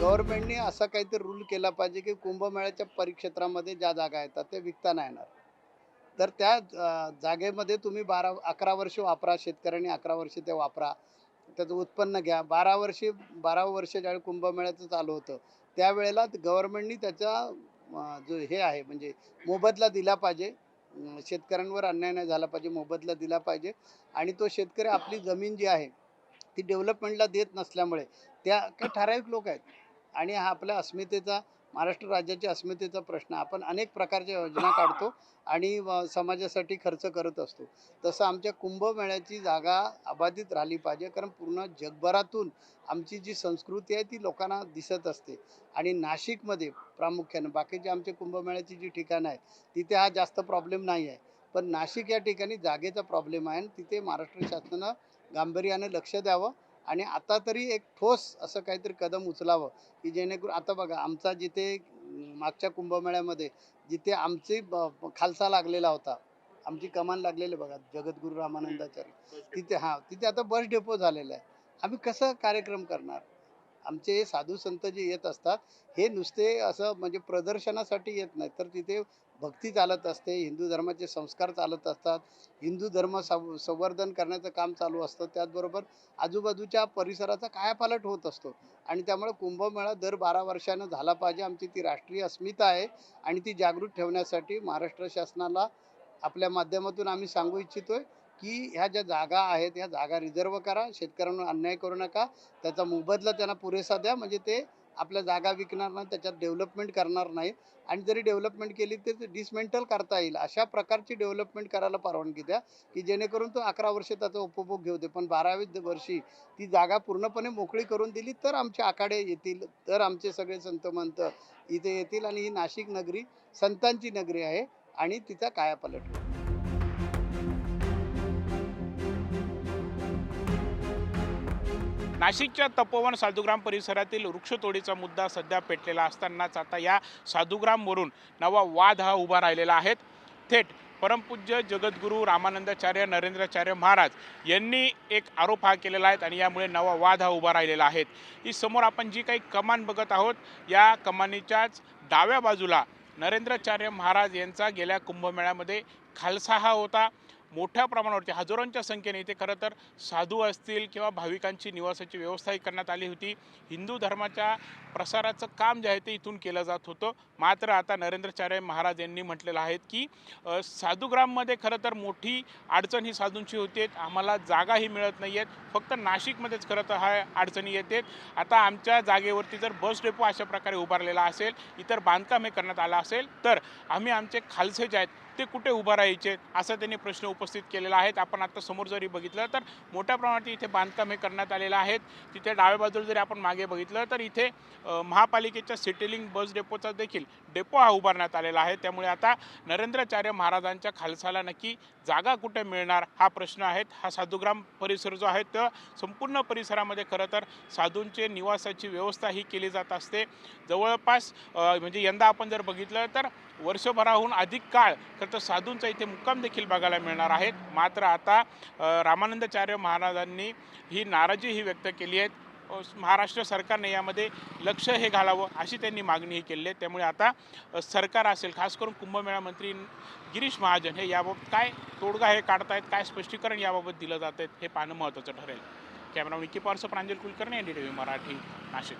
गव्हर्नमेंटने असा काहीतरी रूल केला पाहिजे की कुंभमेळ्याच्या परिक्षेत्रामध्ये ज्या जागा येतात ते विकता नाही येणार. तर त्या जागेमध्ये तुम्ही बारा अकरा वर्ष वापरा शेतकऱ्यांनी अकरा वर्ष ते वापरा त्याचं उत्पन्न घ्या. बारा वर्षी बारा वर्ष ज्यावेळी कुंभमेळ्याचं चालू होतं त्यावेळेला गव्हर्नमेंटनी त्याचा जो हे आहे म्हणजे मोबदला दिला पाहिजे. शेतकऱ्यांवर अन्याय नाही झाला पाहिजे मोबदला दिला पाहिजे. आणि तो शेतकरी आपली जमीन जी आहे ती डेव्हलपमेंटला देत नसल्यामुळे त्या काही ठराविक लोक आहेत आणि हा आपल्या अस्मितेचा महाराष्ट्र राज्याच्या अस्मितेचा प्रश्न. आपण अनेक प्रकारच्या योजना काढतो आणि समाजासाठी खर्च करत असतो. तसं आमच्या कुंभमेळ्याची जागा अबाधित राहिली पाहिजे कारण पूर्ण जगभरातून आमची जी संस्कृती आहे ती लोकांना दिसत असते. आणि नाशिकमध्ये प्रामुख्याने बाकीचे आमचे कुंभमेळ्याची जी ठिकाणं आहेत तिथे हा जास्त प्रॉब्लेम नाही आहे. पण नाशिक या ठिकाणी जागेचा प्रॉब्लेम आहे आणि तिथे महाराष्ट्र शासनानं गांभीर्याने लक्ष द्यावं आणि आता तरी एक ठोस असं काहीतरी कदम उचलावं की जेणेकरून आता बघा आमचा जिथे मागच्या कुंभमेळ्यामध्ये जिथे आमची खालसा लागलेला होता आमची कमान लागलेली बघा जगद्गुरू रामानंदाचार्य तिथे हां तिथे आता बस डेपो झालेला आहे. आम्ही कसं कार्यक्रम करणार? आमचे साधू संत जे येत असतात हे नुसते असं म्हणजे प्रदर्शनासाठी येत नाही तर तिथे भक्ती चालत असते हिंदू धर्माचे संस्कार चालत असतात हिंदू धर्म संव संवर्धन करण्याचं काम चालू असतं. त्याचबरोबर आजूबाजूच्या परिसराचा कायापालट होत असतो. आणि त्यामुळे कुंभमेळा दर बारा वर्षानं झाला पाहिजे. आमची ती राष्ट्रीय अस्मिता आहे आणि ती जागृत ठेवण्यासाठी महाराष्ट्र शासनाला आपल्या माध्यमातून आम्ही सांगू इच्छितोय. की ह्या ज्या जागा आहेत ह्या जागा रिझर्व करा शेतकऱ्यांवर अन्याय करू नका. त्याचा मोबदला त्यांना पुरेसा द्या म्हणजे ते आपल्या जागा विकणार नाही त्याच्यात डेव्हलपमेंट करणार नाही. आणि जरी डेव्हलपमेंट केली तर ते डिसमेंटल करता येईल. अशा प्रकारची डेव्हलपमेंट करायला परवानगी द्या की जेणेकरून तो अकरा वर्ष त्याचा उपभोग घेऊ दे. पण बारावी वर्षी ती जागा पूर्णपणे मोकळी करून दिली तर आमचे आखाडे येतील तर आमचे सगळे संत मंत इथे येतील. आणि ही नाशिक नगरी संतांची नगरी आहे आणि तिचा कायापालट होईल. नाशिकच्या तपोवन साधुग्राम परिसरातील वृक्षतोडीचा मुद्दा सध्या पेटलेला असतानाच आता या साधुग्रामवरून नवा वाद हा उभा राहिलेला आहे. थेट परमपूज्य जगद्गुरू रामानंदाचार्य नरेंद्राचार्य महाराज यांनी एक आरोप हा केलेला आहे आणि यामुळे नवा वाद हा उभा राहिलेला आहे. ही समोर आपण जी काही कमान बघत आहोत या कमानीच्याच डाव्या बाजूला नरेंद्राचार्य महाराज यांचा गेल्या कुंभमेळ्यामध्ये खालसा हा होता. मोठ्या प्रमाणावरती हजारोंच्या संख्येने इथे खरं तर साधू असतील किंवा भाविकांची निवासाची व्यवस्थाही करण्यात आली होती. हिंदू धर्माच्या प्रसाराचं काम जे आहे ते इथून केलं जात होतं. मात्र आता नरेंद्राचार्य महाराज यांनी म्हटलेलं आहे की साधूग्राममध्ये साधुग्राममध्ये खरं तर मोठी अडचण ही साधूंची होते. आम्हाला जागाही मिळत नाही आहेत फक्त नाशिकमध्येच खरं तर हा अडचणी येते आता आमच्या जागेवरती जर बस डेपो अशा प्रकारे उभारलेला असेल इतर बांधकाम हे करण्यात आलं असेल तर आम्ही आमचे खालसे जे आहेत ते कुठे उभं राहायचे असा त्यांनी प्रश्न उपस्थित केलेला आहे आपण आता समोर जरी बघितलं तर मोठ्या प्रमाणात इथे बांधकाम हे करण्यात आलेलं आहेत. तिथे डाव्या बाजूला जरी आपण मागे बघितलं तर इथे महापालिकेच्या सिटिलिंग बस डेपोचा देखील डेपो हा उभारण्यात आलेला आहे. त्यामुळे आता नरेंद्राचार्य महाराजांच्या खालसाला नक्की जागा कुठे मिळणार हा प्रश्न आहे. हा साधुग्राम परिसर जो आहे तर संपूर्ण परिसरामध्ये खरं तर साधूंचे निवासाची व्यवस्था ही केली जात असते. जवळपास म्हणजे यंदा आपण जर बघितलं तर वर्षभराहून अधिक काळ खरं तर साधूंचा इथे मुक्काम देखील बघायला मिळणार आहेत मात्र आता रामानंदाचार्य महाराजांनी ही नाराजी ही व्यक्त केली आहे. महाराष्ट्र सरकारने यामध्ये लक्ष हे घालावं अशी त्यांनी मागणीही केली आहे. त्यामुळे आता सरकार असेल खास करून कुंभमेळा मंत्री गिरीश महाजन हे याबाबत काय तोडगा हे काढतायत काय स्पष्टीकरण याबाबत दिलं जात आहेत हे पाहणं महत्त्वाचं ठरेल. Camera Vicky Pars Pranjal Kulkarni N D T V Marathi Nashik.